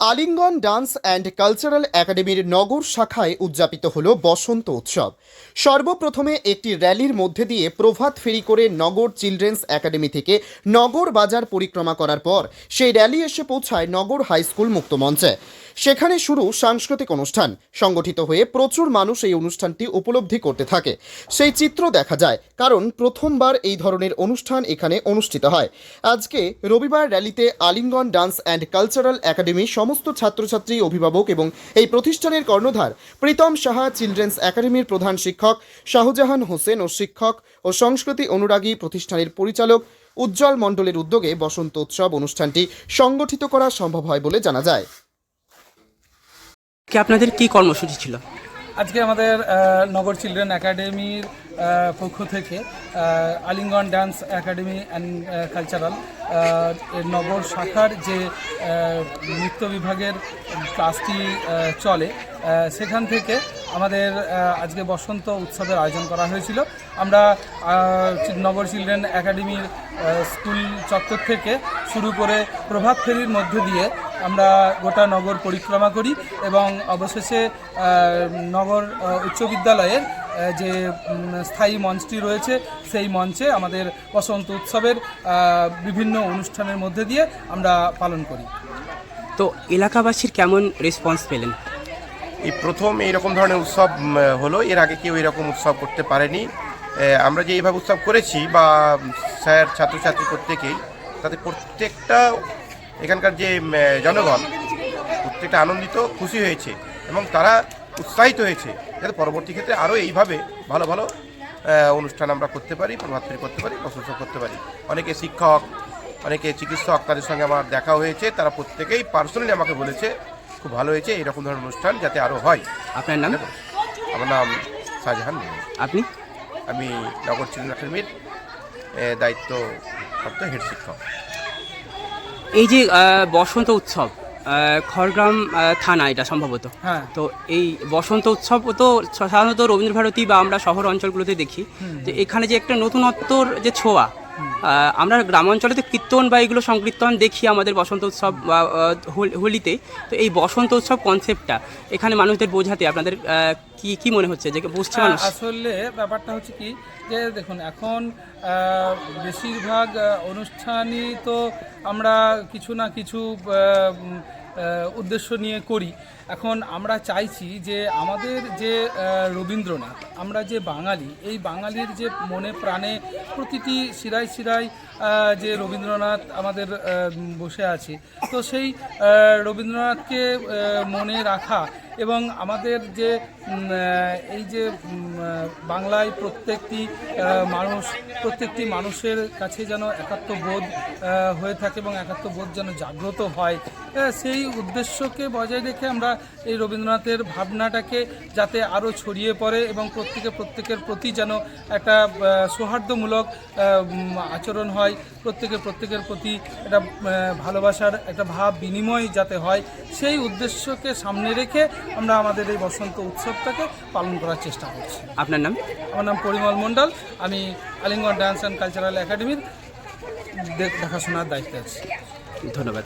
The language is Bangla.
আলিঙ্গন ডান্স অ্যান্ড কালচারাল একাডেমির নগর শাখায় উদযাপিত হল বসন্ত উৎসব। সর্বপ্রথমে একটি র্যালির মধ্যে দিয়ে প্রভাত ফেরি করে নগর চিলড্রেন্স একাডেমি থেকে নগর বাজার পরিক্রমা করার পর সেই র্যালি এসে পৌঁছায় নগর হাই স্কুল মুক্ত মঞ্চে। সেখানে শুরু সাংস্কৃতিক অনুষ্ঠান। সংগঠিত হয়ে প্রচুর মানুষ এই অনুষ্ঠানটি উপলব্ধি করতে থাকে। সেই চিত্র দেখা যায়, কারণ প্রথমবার এই ধরনের অনুষ্ঠান এখানে অনুষ্ঠিত হয়। আজকে রবিবার র্যালিতে আলিঙ্গন ডান্স অ্যান্ড কালচারাল একাডেমি সমস্ত ছাত্রছাত্রী, অভিভাবক এবং এই প্রতিষ্ঠানের কর্ণধার প্রীতম সাহা চিলড্রেন্স একাডেমির প্রধান শিক্ষক, শাহজাহান হোসেন ও শিক্ষক ও সংস্কৃতি অনুরাগী প্রতিষ্ঠানের পরিচালক উজ্জ্বল মণ্ডলের উদ্যোগে বসন্ত উৎসব অনুষ্ঠানটি সংগঠিত করা সম্ভব হয় বলে জানা যায়। আপনাদের কি কর্মসূচি ছিল? আজকে আমাদের নগর চিলড্রেন একাডেমির পক্ষ থেকে Alingan dance academy and cultural নগর শাখার যে নৃত্য বিভাগের ক্লাসটি চলে সেখান থেকে আমাদের আজকে বসন্ত উৎসবের আয়োজন করা হয়েছিল। আমরা নগর চিলড্রেন একাডেমির স্কুল চত্বর থেকে শুরু করে প্রভাত ফেরির মধ্য দিয়ে আমরা গোটা নগর পরিক্রমা করি এবং অবশেষে নগর উচ্চ বিদ্যালয়ের যে স্থায়ী মঞ্চটি রয়েছে সেই মঞ্চে আমাদের বসন্ত উৎসবের বিভিন্ন অনুষ্ঠানের মধ্যে দিয়ে আমরা পালন করি। তো এলাকাবাসীর কেমন রেসপন্স পেলেন? এই প্রথম এইরকম ধরনের উৎসব হলো এর আগে কেউ এরকম উৎসব করতে পারেনি। আমরা যে এইভাবে উৎসব করেছি বা স্যার ছাত্রছাত্রী প্রত্যেকেই তাতে প্রত্যেকটা এখানকার যে জনগণ প্রত্যেকটা আনন্দিত খুশি হয়েছে এবং তারা উৎসাহিত হয়েছে যাতে পরবর্তী ক্ষেত্রে আরও এইভাবে ভালো ভালো অনুষ্ঠান আমরা করতে পারি প্রভাত ফেরি করতে পারি প্রশংসা করতে পারি। অনেকে শিক্ষক অনেকে চিকিৎসক তাদের সঙ্গে আমার দেখা হয়েছে তারা প্রত্যেকেই পার্সোনালি আমাকে বলেছে খুব ভালো হয়েছে এরকম ধরনের অনুষ্ঠান যাতে আরও হয়। আপনার নাম? আমার নাম শাহজাহান আপনি? আমি নগর চিলড্রেন একাডেমির দায়িত্ব হেড শিক্ষক। এই যে বসন্ত উৎসব খড়গ্রাম থানা এটা সম্ভবত। হ্যাঁ। তো এই বসন্ত উৎসব তো সাধারণত রবীন্দ্র ভারতী বা আমরা শহর অঞ্চলগুলোতে দেখি। তো এখানে যে একটা নতুনত্বর যে ছোঁয়া আমরা গ্রামাঞ্চলে তো কীর্তন বা এগুলো সংকীর্তন দেখি আমাদের বসন্ত উৎসব বা হোলিতে। তো এই বসন্ত উৎসব কনসেপ্টটা এখানে মানুষদের বোঝাতে আপনাদের কি কি মনে হচ্ছে? যে বুঝছে মানুষ? আসলে ব্যাপারটা হচ্ছে কি যে দেখুন এখন বেশিরভাগ অনুষ্ঠানই তো আমরা কিছু না কিছু উদ্দেশ্য নিয়ে করি। এখন আমরা চাইছি যে আমাদের যে রবীন্দ্রনাথ, আমরা যে বাঙালি, এই বাঙালির যে মনে প্রাণে প্রতিটি শিরায় শিরায় যে রবীন্দ্রনাথ আমাদের বসে আছে, তো সেই রবীন্দ্রনাথকে মনে রাখা এবং আমাদের যে এই যে বাংলায় প্রত্যেকটি মানুষ, প্রত্যেকটি মানুষের কাছে যেন একাত্ম বোধ হয়ে থাকে এবং একাত্ম বোধ যেন জাগ্রত হয় সেই উদ্দেশ্যকে বজায় রেখে আমরা এই রবীন্দ্রনাথের ভাবনাটাকে যাতে আরও ছড়িয়ে পড়ে এবং প্রত্যেকে, প্রত্যেকের প্রতি যেন একটা সৌহার্দ্যমূলক আচরণ হয়, প্রত্যেকে, প্রত্যেকের প্রতি একটা ভালোবাসার একটা ভাব বিনিময় যাতে হয়, সেই উদ্দেশ্যকে সামনে রেখে আমরা আমাদের এই বসন্ত উৎসবটাকে পালন করার চেষ্টা করছি। আপনার নাম? আমার নাম পরিমল মন্ডল আমি আলিঙ্গন ডান্স অ্যান্ড কালচারাল একাডেমির দেখ- দেখাশোনার দায়িত্বে আছি। ধন্যবাদ।